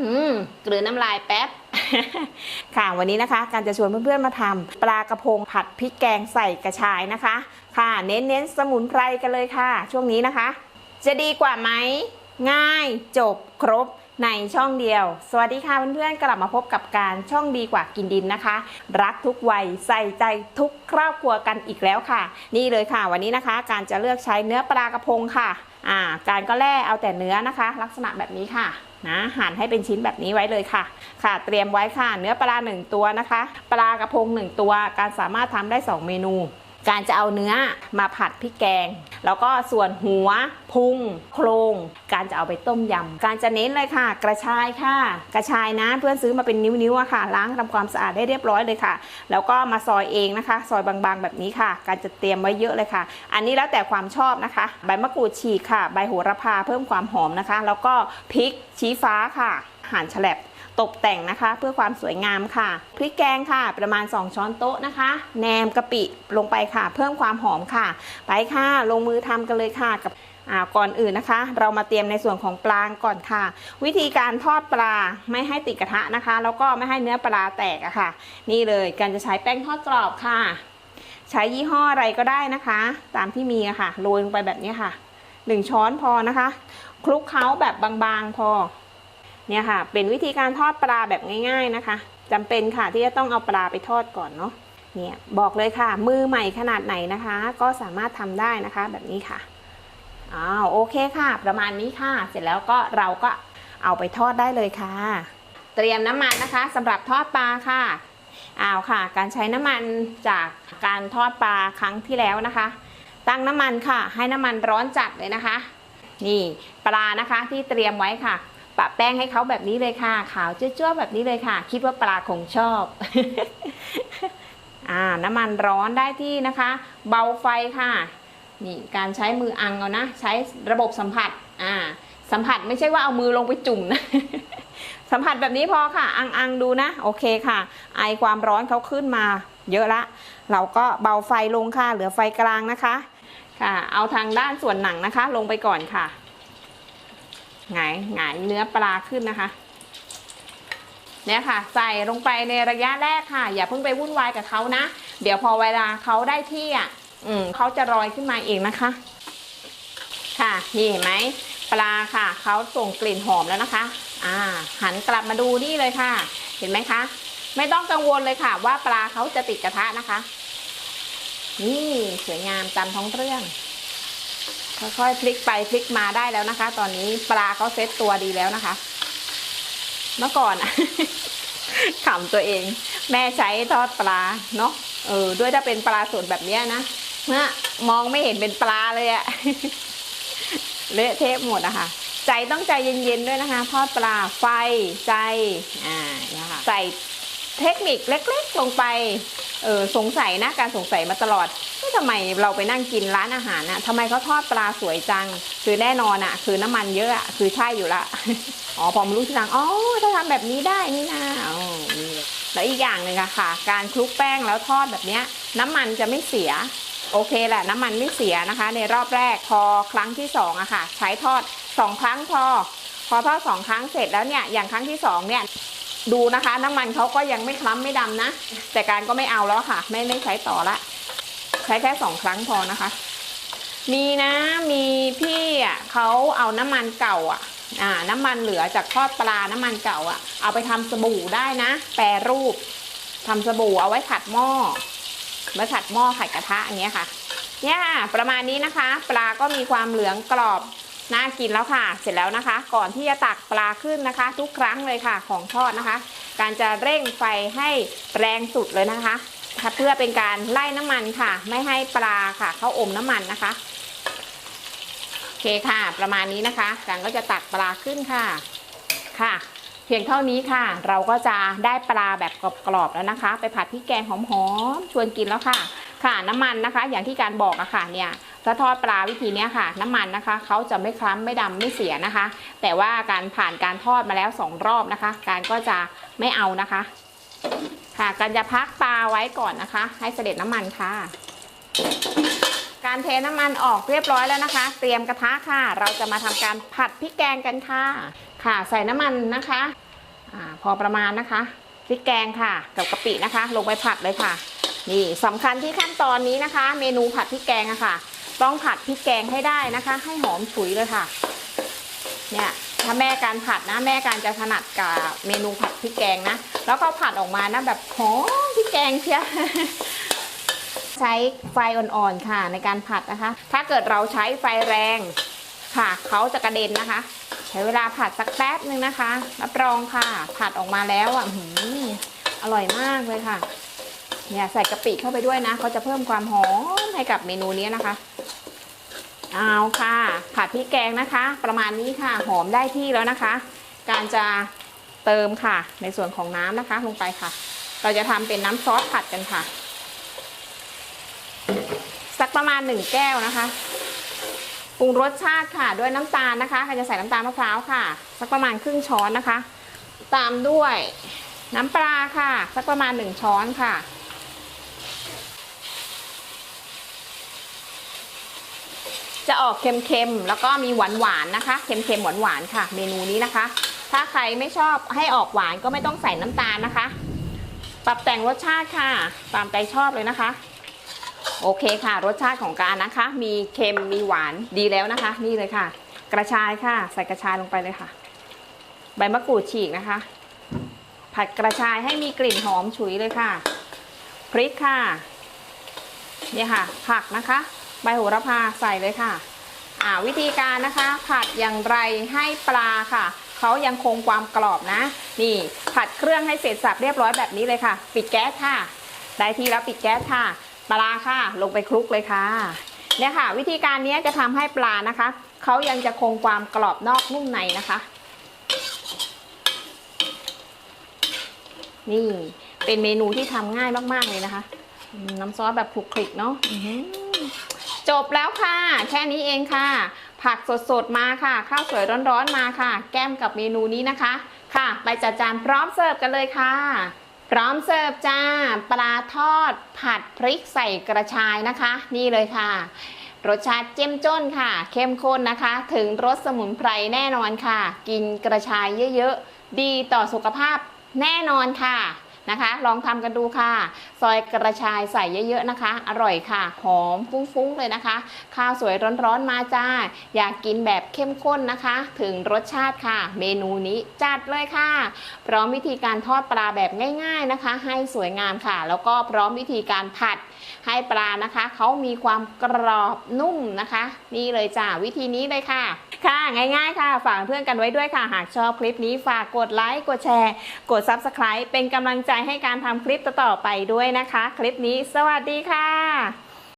อืมกลืนน้ำลายแป๊บ ค่ะวันนี้นะคะ การจะชวนเพื่อนๆมาทำปลากระพงผัดพริกแกงใส่กระชายนะคะ ค่ะ เน้นๆสมุนไพรกันเลยค่ะ ช่วงนี้นะคะ จะดีกว่าไหมง่ายจบครบในช่องเดียว สวัสดีค่ะเพื่อนๆกลับมาพบกับการช่องดีกว่ากินดินนะคะ รักทุกวัยใส่ใจทุกครอบครัวกันอีกแล้วค่ะ นี่เลยค่ะ วันนี้นะคะ การจะเลือกใช้เนื้อปลากระพงค่ะ อ่า การก็แล่เอาแต่เนื้อนะคะ ลักษณะแบบนี้ค่ะ นะหั่นให้เป็นชิ้นแบบนี้ไว้เลยค่ะ ค่ะ เตรียมไว้ค่ะ เนื้อปลาหนึ่งตัวนะคะ ปลากระพงหนึ่งตัว การสามารถทำได้ 2 เมนู การจะเอาเนื้อมาผัดพริกแกง แล้วก็ส่วนหัว พุง โครง การจะเอาไปต้มยำ การจะเน้นเลยค่ะ กระชายค่ะ กระชายนะเพื่อนซื้อมาเป็นนิ้วๆอะค่ะ ล้างทำความสะอาดได้เรียบร้อยเลยค่ะ แล้วก็มาซอยเองนะคะ ซอยบางๆ แบบนี้ค่ะ การจะเตรียมไว้เยอะเลยค่ะ อันนี้แล้วแต่ความชอบนะคะ ใบมะกรูดฉีกค่ะ ใบโหระพาเพิ่มความหอมนะคะ แล้วก็พริกชี้ฟ้าค่ะ หั่นฉลบตกแต่งนะคะ เพื่อความสวยงามค่ะ พริกแกงค่ะ ประมาณ 2 ช้อนโต๊ะนะคะแหนมกะปิลงไปค่ะ เพิ่มความหอมค่ะ ไปค่ะลงมือทำกันเลยค่ะกับก่อนอื่นนะคะ เรามาเตรียมในส่วนของปลาก่อนค่ะ วิธีการทอดปลาไม่ให้ติดกระทะนะคะ แล้วก็ไม่ให้เนื้อปลาแตกอะค่ะ นี่เลยการจะใช้แป้งทอดกรอบค่ะ ใช้ยี่ห้ออะไรก็ได้นะคะ ตามที่มีอะค่ะโรยลงไปแบบนี้ค่ะหนึ่งช้อนพอนะคะคลุกเคล้าแบบบางๆพอ เนี่ยค่ะ เป็นวิธีการทอดปลาแบบง่าย ๆนะคะจำเป็นค่ะที่จะต้องเอาปลาไปทอดก่อนเนาะเนี่ยบอกเลยค่ะ มือใหม่ขนาดไหนนะคะ ก็สามารถทำได้นะคะแบบนี้ค่ะอ้าวโอเคค่ะ ประมาณนี้ค่ะ เสร็จแล้วก็เราก็เอาไปทอดได้เลยค่ะ เตรียมน้ำมันนะคะสำหรับทอดปลาค่ะอ้าวค่ะ การใช้น้ำมันจากการทอดปลาครั้งที่แล้วนะคะ ตั้งน้ำมันค่ะ ให้น้ำมันร้อนจัดเลยนะคะ นี่ปลานะคะที่เตรียมไว้ค่ะ ปะแป้งให้เขาแบบนี้เลยค่ะ ขาวจ้วๆแบบนี้เลยค่ะ คิดว่าปลาคงชอบอ่าน้ำมันร้อนได้ที่นะคะ เบาไฟค่ะนี่การใช้มืออังเอานะ ใช้ระบบสัมผัสอ่าสัมผัสไม่ใช่ว่าเอามือลงไปจุ่มนะ สัมผัสแบบนี้พอค่ะ อังอังดูนะ โอเคค่ะ ไอความร้อนเขาขึ้นมาเยอะละ เราก็เบาไฟลงค่ะ เหลือไฟกลางนะคะ ค่ะ เอาทางด้านส่วนหนังนะคะ ลงไปก่อนค่ะ หงายหงายเนื้อปลาขึ้นนะคะเนี่ยค่ะ ใส่ลงไปในระยะแรกค่ะ อย่าเพิ่งไปวุ่นวายกับเขานะ เดี๋ยวพอเวลาเขาได้ที่อะอืมเขาจะลอยขึ้นมาเองนะคะ ค่ะนี่เห็นไหมปลาค่ะเขาส่งกลิ่นหอมแล้วนะคะ อ่า หันกลับมาดูนี่เลยค่ะ เห็นไหมคะ ไม่ต้องกังวลเลยค่ะ ว่าปลาเขาจะติดกระทะนะคะ นี่สวยงามตามท้องเรื่อง ค่อยๆพลิกไปพลิกมาได้แล้วนะคะ ตอนนี้ปลาเขาเซ็ตตัวดีแล้วนะคะ เมื่อก่อนอะขำตัวเอง แม่ใช้ทอดปลาเนาะเออด้วยถ้าเป็นปลาสดแบบเนี้ยนะเมื่อมองไม่เห็นเป็นปลาเลยอะเละเทะหมดอะค่ะ ใจต้องใจเย็นๆด้วยนะคะทอดปลาไฟใจอ่าเนี่ยค่ะใส่ เทคนิคเล็ก ๆ ลงไปเออสงสัยนะการสงสัยมาตลอดว่าทำไมเราไปนั่งกินร้านอาหารน่ะทำไมเขาทอดปลาสวยจัง คือแน่นอนอะคือน้ำมันเยอะอะคือใช่อยู่ละอ๋อพอมารู้ทีหลังอ๋อถ้าทำแบบนี้ได้นี่นะอ๋อนี่แล้วอีกอย่างหนึ่งอะค่ะ การคลุกแป้งแล้วทอดแบบเนี้ย น้ำมันจะไม่เสีย โอเคแหละน้ำมันไม่เสียนะคะ ในรอบแรกพอครั้งที่สองอะค่ะ ใช้ทอดสองครั้งพอพอทอดสองครั้งเสร็จแล้วเนี่ยอย่างครั้งที่สองเนี่ย ดูนะคะ น้ำมันเขาก็ยังไม่คล้ำไม่ดำนะ แต่การก็ไม่เอาแล้วค่ะ ไม่ไม่ใช้ต่อละ ใช้แค่สองครั้งพอนะคะ มีนะมีพี่อะเขาเอาน้ำมันเก่าอะอ่าน้ำมันเหลือจากทอดปลาน้ำมันเก่าอะ เอาไปทำสบู่ได้นะ แปรรูปทำสบู่เอาไว้ขัดหม้อไว้ขัดหม้อขัดกระทะอย่างเงี้ยค่ะ เนี่ยค่ะประมาณนี้นะคะ ปลาก็มีความเหลืองกรอบ น่ากินแล้วค่ะ เสร็จแล้วนะคะ ก่อนที่จะตักปลาขึ้นนะคะ ทุกครั้งเลยค่ะของทอดนะคะ การจะเร่งไฟให้แรงสุดเลยนะคะเพื่อเป็นการไล่น้ำมันค่ะ ไม่ให้ปลาค่ะ เข้าอมน้ำมันนะคะโอเคค่ะ ประมาณนี้นะคะการก็จะตักปลาขึ้นค่ะค่ะ เพียงเท่านี้ค่ะ เราก็จะได้ปลาแบบกรอบๆแล้วนะคะ ไปผัดพริกแกงหอมๆชวนกินแล้วค่ะ ค่ะน้ำมันนะคะ อย่างที่การบอกอะค่ะเนี่ย ถ้าทอดปลาวิธีนี้ค่ะ น้ำมันนะคะเขาจะไม่คล้ำไม่ดำไม่เสียนะคะ แต่ว่าการผ่านการทอดมาแล้วสองรอบนะคะ การก็จะไม่เอานะคะ ค่ะการจะพักปลาไว้ก่อนนะคะ ให้เสด็จน้ำมันค่ะ การเทน้ำมันออกเรียบร้อยแล้วนะคะ เตรียมกระทะค่ะ เราจะมาทำการผัดพริกแกงกันค่ะ ค่ะใส่น้ำมันนะคะอพอประมาณนะคะพริกแกงค่ะ กับกะปินะคะ ลงไปผัดเลยค่ะ นี่สำคัญที่ขั้นตอนนี้นะคะ เมนูผัดพริกแกงอะค่ะ ต้องผัดพริกแกงให้ได้นะคะ ให้หอมฉุยเลยค่ะ เนี่ยถ้าแม่การผัดนะ แม่การจะถนัดกับเมนูผัดพริกแกงนะ แล้วก็ผัดออกมานะแบบหอมพริกแกงเชียใช้ไฟอ่อนๆค่ะในการผัดนะคะ ถ้าเกิดเราใช้ไฟแรงค่ะเขาจะกระเด็นนะคะ ใช้เวลาผัดสักแป๊บนึงนะคะ รับรองค่ะ ผัดออกมาแล้วอะหืมอร่อยมากเลยค่ะ เนี่ยใส่กะปิเข้าไปด้วยนะเขาจะเพิ่มความหอมให้กับเมนูนี้นะคะ เอาค่ะผัดพริกแกงนะคะ ประมาณนี้ค่ะหอมได้ที่แล้วนะคะ การจะเติมค่ะ ในส่วนของน้ำนะคะลงไปค่ะ เราจะทำเป็นน้ำซอสผัดกันค่ะ สักประมาณหนึ่งแก้วนะคะปรุงรสชาติค่ะ ด้วยน้ำตาลนะคะใครจะใส่น้ำตาลมะพร้าวค่ะ สักประมาณครึ่งช้อนนะคะ ตามด้วยน้ำปลาค่ะ สักประมาณหนึ่งช้อนค่ะ จะออกเค็มๆ แล้วก็มีหวานๆนะคะ เค็มๆ หวานๆ ค่ะ เมนูนี้นะคะ ถ้าใครไม่ชอบให้ออกหวานก็ไม่ต้องใส่น้ำตาลนะคะ ปรับแต่งรสชาติค่ะ ตามใจชอบเลยนะคะ โอเคค่ะ รสชาติของการนะคะ มีเค็ม มีหวาน ดีแล้วนะคะ นี่เลยค่ะ กระชายค่ะ ใส่กระชายลงไปเลยค่ะ ใบมะกรูดฉีกนะคะ ผัดกระชายให้มีกลิ่นหอมฉุยเลยค่ะ พริกค่ะ เนี่ยค่ะ ผักนะคะ ใบโหระพาใส่เลยค่ะอ่าวิธีการนะคะผัดอย่างไรให้ปลาค่ะเขายังคงความกรอบนะ นี่ผัดเครื่องให้เสร็จสับเรียบร้อยแบบนี้เลยค่ะ ปิดแก๊สค่ะ ได้ที่แล้วปิดแก๊สค่ะ ปลาค่ะ ลงไปคลุกเลยค่ะเนี่ยค่ะ วิธีการนี้จะทำให้ปลานะคะเขายังจะคงความกรอบนอกนุ่มในนะคะ นี่เป็นเมนูที่ทำง่ายมากๆเลยนะคะ น้ำซอสแบบคลุกคลิกเนาะ จบแล้วค่ะ แค่นี้เองค่ะ ผักสดๆมาค่ะ ข้าวสวยร้อนๆมาค่ะ แก้มกับเมนูนี้นะคะ ค่ะ ไปจัดจานพร้อมเสิร์ฟกันเลยค่ะ พร้อมเสิร์ฟจ้า ปลาทอด ผัดพริกใส่กระชายนะคะ นี่เลยค่ะ รสชาติเจ้มจ้นค่ะ เข้มข้นนะคะ ถึงรสสมุนไพรแน่นอนค่ะ กินกระชายเยอะๆ ดีต่อสุขภาพแน่นอนค่ะ นะคะ ลองทำกันดูค่ะ ซอยกระชายใส่เยอะๆนะคะ อร่อยค่ะ หอมฟุ้งๆเลยนะคะ ข้าวสวยร้อนๆมาจ้า อยากกินแบบเข้มข้นนะคะ ถึงรสชาติค่ะ เมนูนี้จัดเลยค่ะ พร้อมวิธีการทอดปลาแบบง่าย ๆนะคะ ให้สวยงามค่ะ แล้วก็พร้อมวิธีการผัด ให้ปลานะคะเขามีความกรอบนุ่มนะคะ นี่เลยจ้าวิธีนี้เลยค่ะ ค่ะง่าย ๆ ค่ะ ฝากเพื่อนกันไว้ด้วยค่ะ หากชอบคลิปนี้ฝากกดไลค์กดแชร์ กด Subscribe เป็นกำลังใจให้การทำคลิปต่อๆไปด้วยนะคะ คลิปนี้สวัสดีค่ะ